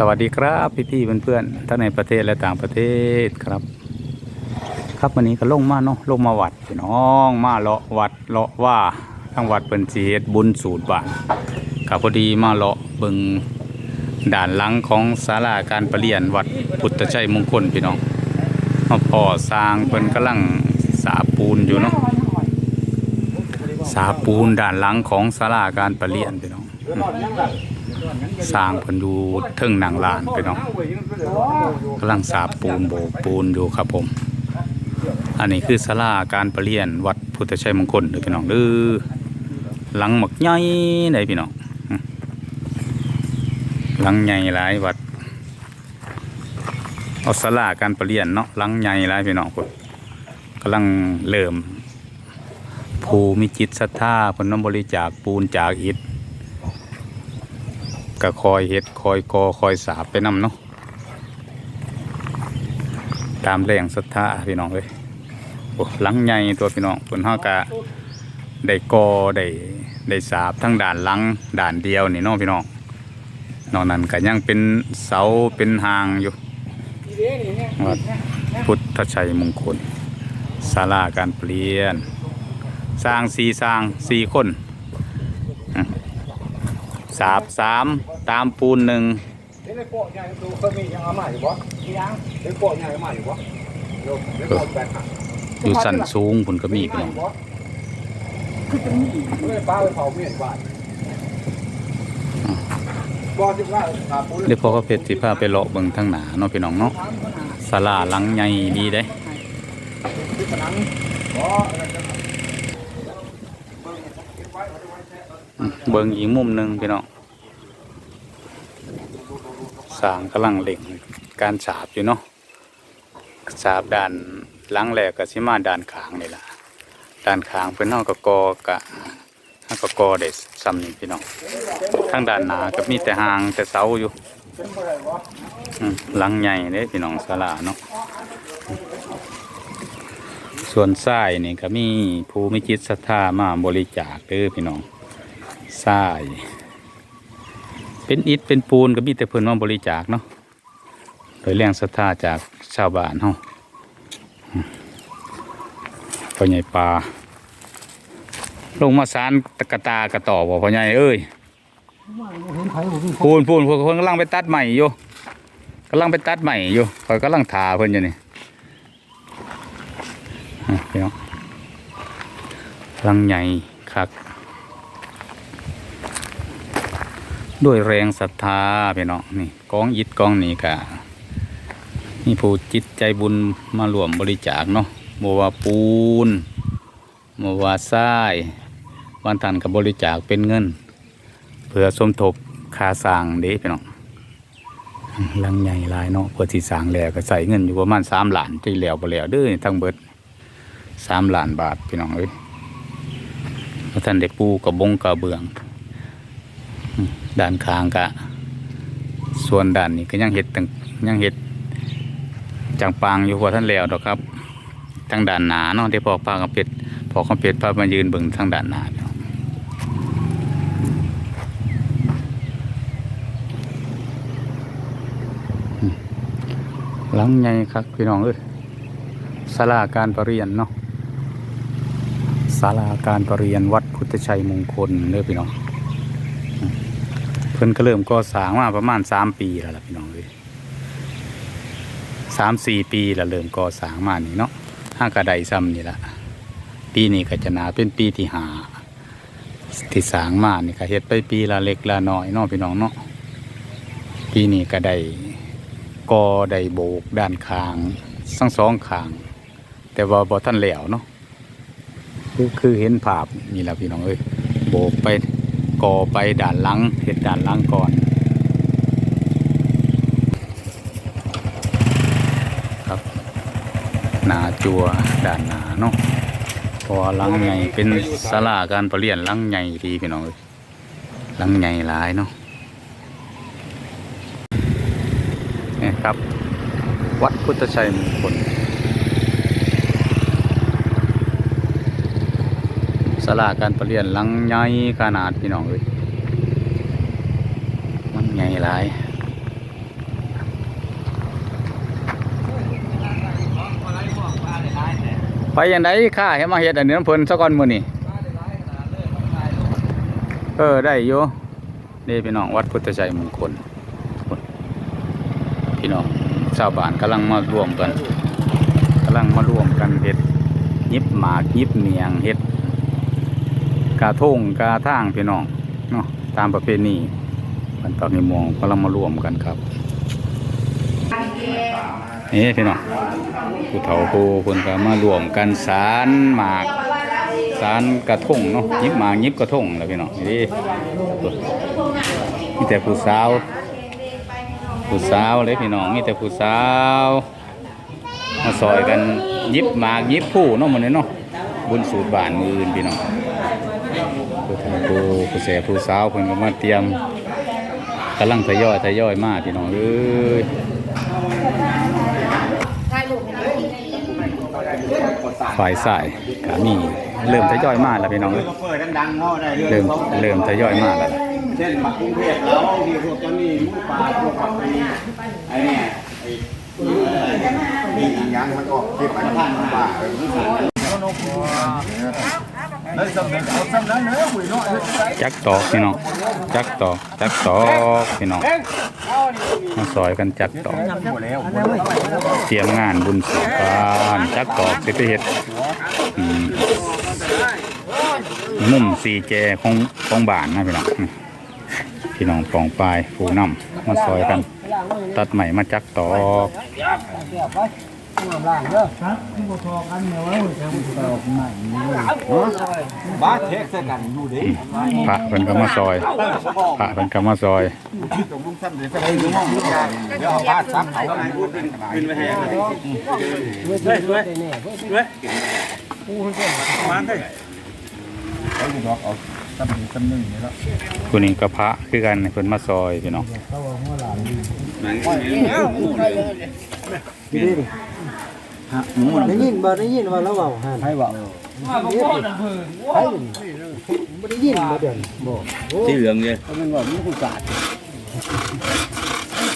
สวัสดีครับพี่พี่ๆเพื่อนๆทั้งในประเทศและต่างประเทศครับ ครับวันนี้ก็ลงมาเนาะลงมาวัดพี่น้องมาเลาะวัดเลาะว่าทั้งวัดเป็นเสีเฮ็ดบุญสูตรบาทกับพอดีมาเลาะเบิงด่านหลังของศาลาการประเรียนวัดพุทธชัยมงคลพี่น้องมาพอสร้างเพิ่นกำลังสาปูนอยู่เนาะสาปูนด่านหลังของศาลาการประเรียนพี่น้อง สร้างเพิ่นอยู่เทิงหนังลานไปเนาะกำลังสาบปูนโบกปูนอยู่ครับผม อันนี้คือศาลาการประเรียนวัดพุทธชัยมงคลเด้อพี่น้องเด้อหลังหมักใหญ่ได้พี่น้องหลังใหญ่หลายวัดเอาศาลาการประเรียนเนาะหลังใหญ่หลายพี่น้องพุ่นกำลังเริ่มภูมิจิตศรัทธาเพิ่นนำบริจาคปูนจากอิฐ ก็คอยเฮ็ดคอยกอคอยสาบไปนำเนาะตามแรงศรัทธาพี่น้องเอ้ยโอ้หลังใหญ่ตัวพี่น้องเพิ่นเฮากะได้กอได้ได้สาบทั้งด่านหลังด่านเดียวนี่เนาะพี่น้องนอกนั้นก็ยังเป็นเสาเป็นหางอยู่วัดพุทธชัยมงคลศาลาการเปลี่ยน สร้างสีสร้างสี่คน สาบสามตามปูนหนึ่งเห็นไอ้โปะใหญ่ดูเคยมียังเอามาอยู่บ่ยังเห็นโปะใหญ่เอามาอยู่บ่โยมเห็นโปะแบกหักอยู่สันสูงผลก็มีพี่น้องไม่ได้ป้าไปเผาเมียนบ้านบ่ที่ว่าขาปูนเดี๋ยวพอเขาเพชรสิพาไปเลาะเบิ่งทางหนาเนาะพี่น้องเนาะศาลาหลังใหญ่ดีเด้ที่ผนังบ่อะไรกันอืม เบิงอีกมุมหนึ่งพี่น้องสร้างกำลังเล่งการฉาบอยู่เนาะฉาบด้านหลังแรกก็สิมาด้านขางนี่แหละด้านขางเพิ่นเฮาก็กอกะเฮาก็กอได้ซ้ำนี่พี่น้องทางด้านหนาก็มีแต่หางแต่เสาอยู่หลังใหญ่เด้พี่น้องศาลาเนาะส่วนซ้ายนี่ก็มีผู้มีจิตศรัทธามาบริจาคเด้อพี่น้อง ซ้าย เป็นอิฐเป็นปูนก็มีแต่เพิ่นมาบริจาคเนาะโดยแรงศรัทธาจากชาวบ้านเฮาพ่อใหญ่ปลาลงมาสารตะกตากระต่อบ่พ่อใหญ่เอ้ยเห็นไผบ่มีพูนพูนพวกคนกำลังไปตัดใหม่อยู่กำลังไปตัดใหม่อยู่คอยกำลังถาเพิ่นอยู่นี่พี่น้องพลังใหญ่คัก ด้วยแรงศรัทธาพี่น้องนี่กองยิดกองนี่กะนี่ผู้จิตใจบุญมารวมบริจาคเนาะบัว่าปูนบัว่าทรายวันทันกับบริจาคเป็นเงิน เพื่อสมทบคาสางเด้พี่น้องหลังใหญ่ลายเนาะเพื่อที่สางแล้วก็ใส่เงินอยู่ประมาณสามล้านที่แล้วไปแล้วเด้อทั้งเบิดสามล้านบาทพี่น้องเอ้ยท่านได้ปูกระบงกระเบือง ด้านข้างกะส่วนด้านนี้ก็ยังเห็ดตั้งยังเห็ดจังปางอยู่พอท่านแล้วดอกครับทางด้านหนาเนาะที่พอพากับเป็ดพอคำเป็ดพามายืนเบิ่งทางด้านหนาหลังใหญ่ครับพี่น้องเอ้ยศาลาการประเรียนเนาะศาลาการประเรียนวัดพุทธชัยมงคลเด้อพี่น้อง เพิ่นก็เริ่มก่อสร้างมาประมาณสามปีแล้วล่ะพี่น้องเลยสามสี่ปีแล้วเริ่มก่อสร้างมานี่เนาะห้ากระไดซ้ำนี่ละปีนี้ก็จะนาเป็นปีที่หาที่สางมานี่ก็เฮ็ดไปปีละเล็กละน้อยเนาะพี่น้องเนาะปีนี้ก็ได้กอได้โบกด้านข้างทั้งสองข้าง แต่ว่าบ่ท่านแล้วเนาะคือคือเห็นภาพนี่แหละพี่น้องเอ้ยโบกไป ก่อไปด้านหลังเห็ดด้านหลังก่อนครับหนาจัวด้านหนาเนาะพราะว่าหลังใหญ่เป็นศาลาการประเรียนหลังใหญ่ดีพี่น้องเอ้ยหลังใหญ่หลายเนาะนี่ครับ วัดพุทธชัยมงคล สลาการประเรียนหลังใหญ่ขนาดพี่น้องเลยมันใหญ่หลายไปยังไงข้าเห็นมาเห็ดอันนี้น้ำเพลนสักอนมือนี่เออได้โยนี่พี่น้องวัดพุทธชัยมงคลพี่น้องชาวบ้านกำลังมารวมกันกำลังมารวมกันเห็ดยิบหมากยิบเมียงเห็ด กาทงกาท่างพี่น้องเนาะตามประเพณีมันปากนิมวงกำลังมารวมกันครับนี่พี่น้องผู้เฒ่าผู้คนก็มารวมกันสารหมากสารกระทงเนาะยิบหมากยิบกระทงแล้วพี่น้องนี่มีแต่ผู้สาวผู้สาวเลยพี่น้องมีแต่ผู้สาวมาซอยกันยิบหมากยิบผู้เนาะหมันเนาะบุญสูตรบานมืออื่นพี่น้อง ผู้เฒ่าผู้ผู้แสผู้สาวเพิ่นก็มาเตรียมกำลังทยอยทยอยมาพี่น้องเอ้ยฝ่ายสายก็มีเริ่มทยอยมาแล้วพี่น้องเอ้ยเปิดดังๆเนาได้เริ่มเริ่มทยอยมาแล้วเช่นบักกรุงเทพแล้วที่พวกเจ้านี่มูป่าพวกผักไอ้ไอ้เนี่ยไอ้มีหยังมันออกที่ปันท่านหมูป่าเออ จักตอกพี่น้องจักตอกจักตอกพี่น้องมาซอยกันจักตอกเตรียมงานบุญสงกรานจักตอกสิไปเฮ็ดมมุมสีแจของของบ้านนะพี่น้องพี่น้องปองปลายผูน้ำมาซอยกัน ตัดใหม่มาจักตอก บ้าเทคเส้นกันอยู่ดิพระเพิ่นก็มาซอยพระเพิ่นก็มาซอยตรงลุงซ้ำเดี๋ยวจะไปดูห้องเดี๋ยวเอาผ้าซับเขาอะไรพูดเป็นเป็นไปแห้งเลยเฮ้ยเฮ้ยเฮ้ยมาเฮ้ยเอาอยู่ดอกเอาซ้ำหนึ่งซ้ำหนึ่งนี่แล้วผู้นี้ก็พระคือกันเพิ่นมาซอยพี่น้อง ได้ยินบ่ได้ยินว่าเราเว้าหั่นให้บอกใช่บ่ได้ยินบ่เดี๋ยวนี้บ่ที่เหลืองเลยมันบอกมันกูกาด